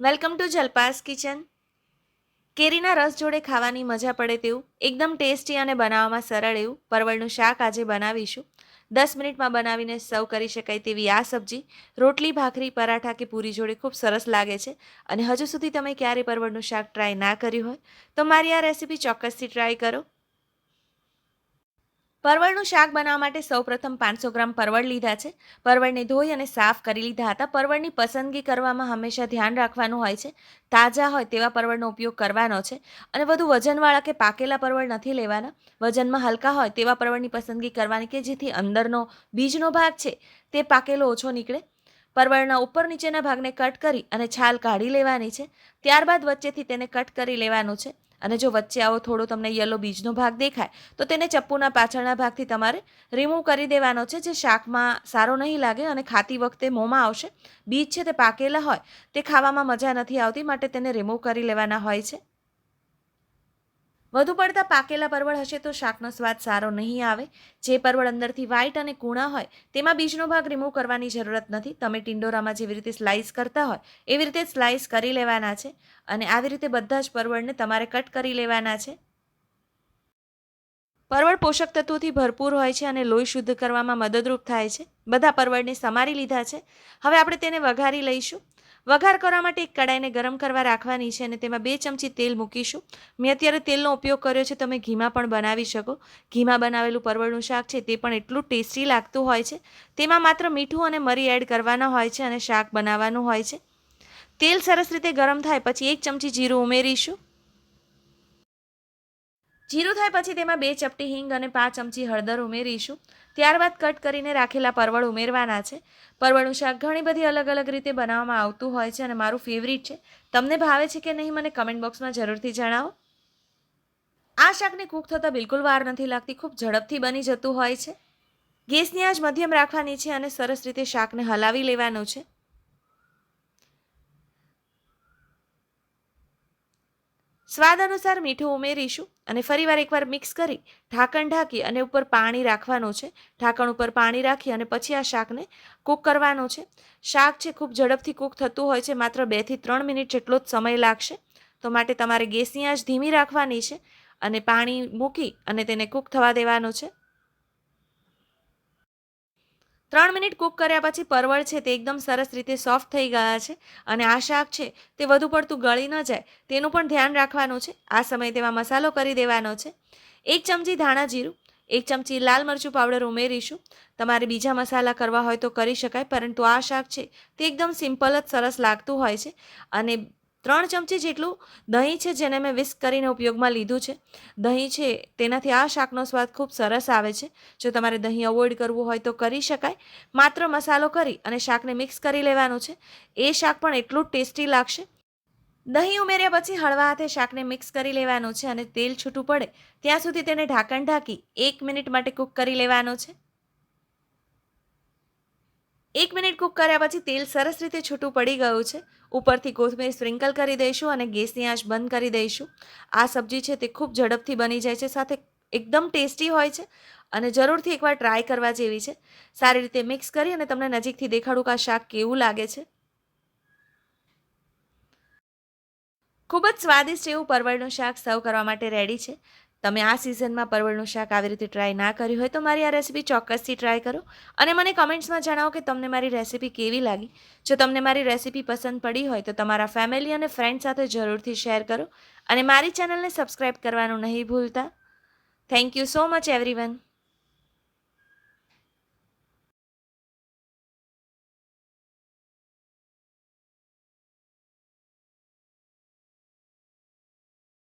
Welcome to Jalpa's kitchen. કેરીના રસ જોડે ખાવાની મજા પડે તેવું, એકદમ ટેસ્ટી અને બનાવવામાં સરળ એવું. પરવળનું શાક આજે બનાવીશું. દસ મિનિટમાં બનાવીને સર્વ કરી શકાય તેવી આ સબ્જી. રોટલી, ભાખરી, પરાઠા કે પૂરી જોડે ખૂબ સરસ લાગે છે અને હજુ સુધી તમે ક્યારે પરવળનું શાક ટ્રાય ના કર્યું હોય તો મારી આ રેસીપી ચોક્કસથી ટ્રાય કરો. પરવળનું શાક બનાવવા માટે સૌપ્રથમ પાંચસો ગ્રામ પરવળ લીધા છે. પરવળને ધોઈ અને સાફ કરી લીધા હતા. પરવળની પસંદગી કરવામાં હંમેશા ધ્યાન રાખવાનું હોય છે. તાજા હોય તેવા પરવળનો ઉપયોગ કરવાનો છે. અને વધુ વજનવાળા કે પાકેલા પરવળ નથી લેવાના. વજનમાં હલકા હોય તેવા પરવળની પસંદગી કરવાની કે જેથી અંદરનો બીજનો ભાગ છે તે પાકેલો ઓછો નીકળે. પરવળના ઉપર નીચેના ભાગને કટ કરી અને છાલ કાઢી લેવાની છે. ત્યારબાદ વચ્ચેથી તેને કટ કરી લેવાનું છે. અને જો વચ્ચે આવો થોડો તમને યલો બીજનો ભાગ દેખાય, તો તેને ચપ્પુના પાછળના ભાગથી તમારે રિમૂવ કરી દેવાનો છે, જે શાકમાં સારો નહીં લાગે અને ખાતી વખતે મોંમાં આવશે. બીજ છે તે પાકેલા હોય, તે ખાવામાં મજા નથી આવતી, માટે તેને રિમૂવ કરી લેવાના હોય છે. વધુ પડતા પાકેલા પરવળ હશે તો શાકનો સ્વાદ સારો નહીં આવે. જે પરવળ અંદરથી વ્હાઈટ અને કૂણા હોય, તેમાં બીજનો ભાગ રિમૂવ કરવાની જરૂરત નથી. તમે ટિંડોરામાં જેવી રીતે સ્લાઇસ કરતા હોય, એવી રીતે સ્લાઇસ કરી લેવાના છે અને આવી રીતે બધા જ પરવળને તમારે કટ કરી લેવાના છે. પરવળ પોષક તત્વોથી ભરપૂર હોય છે અને લોહી શુદ્ધ કરવામાં મદદરૂપ થાય છે. બધા પરવળને સમારી લીધા છે. હવે આપણે તેને વઘારી લઈશું. વઘાર કરવા માટે એક કડાઈને ગરમ કરવા રાખવાની છે અને તેમાં બે ચમચી તેલ મૂકીશું. મેં અત્યારે તેલનો ઉપયોગ કર્યો છે, તમે ઘીમાં પણ બનાવી શકો. ઘીમાં બનાવેલું પરવળનું શાક છે, તે પણ એટલું ટેસ્ટી લાગતું હોય છે. તેમાં માત્ર મીઠું અને મરી એડ કરવાના હોય છે અને શાક બનાવવાનું હોય છે. તેલ સરસ રીતે ગરમ થાય, પછી એક ચમચી જીરું ઉમેરીશું. જીરું થાય પછી તેમાં બે ચપટી હિંગ અને પાંચ ચમચી હળદર ઉમેરીશું. ત્યારબાદ કટ કરીને રાખેલા પરવળ ઉમેરવાના છે. પરવળનું શાક ઘણી બધી અલગ અલગ રીતે બનાવવામાં આવતું હોય છે અને મારું ફેવરિટ છે. તમને ભાવે છે કે નહીં મને કમેન્ટ બોક્સમાં જરૂરથી જણાવો. આ શાકને કૂક થતાં બિલકુલ વાર નથી લાગતી, ખૂબ ઝડપથી બની જતું હોય છે. ગેસની આંચ મધ્યમ રાખવાની છે અને સરસ રીતે શાકને હલાવી લેવાનું છે. સ્વાદ અનુસાર મીઠું ઉમેરીશું અને ફરીવાર એકવાર મિક્સ કરી ઢાંકણ ઢાંકી અને ઉપર પાણી રાખવાનું છે. ઢાંકણ ઉપર પાણી રાખી અને પછી આ શાકને કૂક કરવાનું છે. શાક છે ખૂબ ઝડપથી કૂક થતું હોય છે, માત્ર બેથી ત્રણ મિનિટ જેટલો જ સમય લાગશે. તો માટે તમારે ગેસની આંચ ધીમી રાખવાની છે અને પાણી મૂકી અને તેને કૂક થવા દેવાનું છે. ત્રણ મિનિટ કૂક કર્યા પછી પરવળ છે તે એકદમ સરસ રીતે સોફ્ટ થઈ ગયા છે અને આ શાક છે તે વધુ પડતું ગળી ન જાય, તેનું પણ ધ્યાન રાખવાનું છે. આ સમયે તેમાં મસાલો કરી દેવાનો છે. એક ચમચી ધાણા જીરું, એક ચમચી લાલ મરચું પાવડર ઉમેરીશું. તમારે બીજા મસાલા કરવા હોય તો કરી શકાય, પરંતુ આ શાક છે તે એકદમ સિમ્પલ જ સરસ લાગતું હોય છે અને ત્રણ ચમચી જેટલું દહીં છે, જેને મેં વિસ્ક કરીને ઉપયોગમાં લીધું છે. દહીં છે, તેનાથી આ શાકનો સ્વાદ ખૂબ સરસ આવે છે. જો તમારે દહીં અવોઇડ કરવું હોય તો કરી શકાય. માત્ર મસાલો કરી અને શાકને મિક્સ કરી લેવાનું છે. એ શાક પણ એટલું ટેસ્ટી લાગશે. દહીં ઉમેર્યા પછી હળવા હાથે શાકને મિક્સ કરી લેવાનું છે અને તેલ છૂટું પડે, ત્યાં સુધી તેને ઢાંકણ ઢાંકી એક મિનિટ માટે કૂક કરી લેવાનું છે. એક મિનિટ કૂક કર્યા પછી તેલ સરસ રીતે છૂટું પડી ગયું છે. ઉપરથી કોથમીર સ્પ્રિંકલ કરી દઈશું અને ગેસની આંચ બંધ કરી દઈશું. આ સબ્જી છે તે ખૂબ ઝડપથી બની જાય છે, સાથે એકદમ ટેસ્ટી હોય છે અને જરૂરથી એકવાર ટ્રાય કરવા જેવી છે. સારી રીતે મિક્સ કરી અને તમને નજીકથી દેખાડું કે આ શાક કેવું લાગે છે. ખૂબ જ સ્વાદિષ્ટ એવું પરવળનું શાક સર્વ કરવા માટે રેડી છે. તમે આ સિઝનમાં પરવળનું શાક આવી રીતે ટ્રાય ના કર્યું હોય તો મારી આ રેસીપી ચોક્કસથી ટ્રાય કરો. અને મને કમેન્ટ્સમાં જણાવો કે તમને મારી રેસીપી કેવી લાગી. જો તમને મારી રેસીપી પસંદ પડી હોય તો તમારા ફેમિલી અને ફ્રેન્ડ સાથે જરૂરથી શેર કરો. અને મારી ચેનલને સબસ્ક્રાઈબ કરવાનું નહીં ભૂલતા. Thank you so much everyone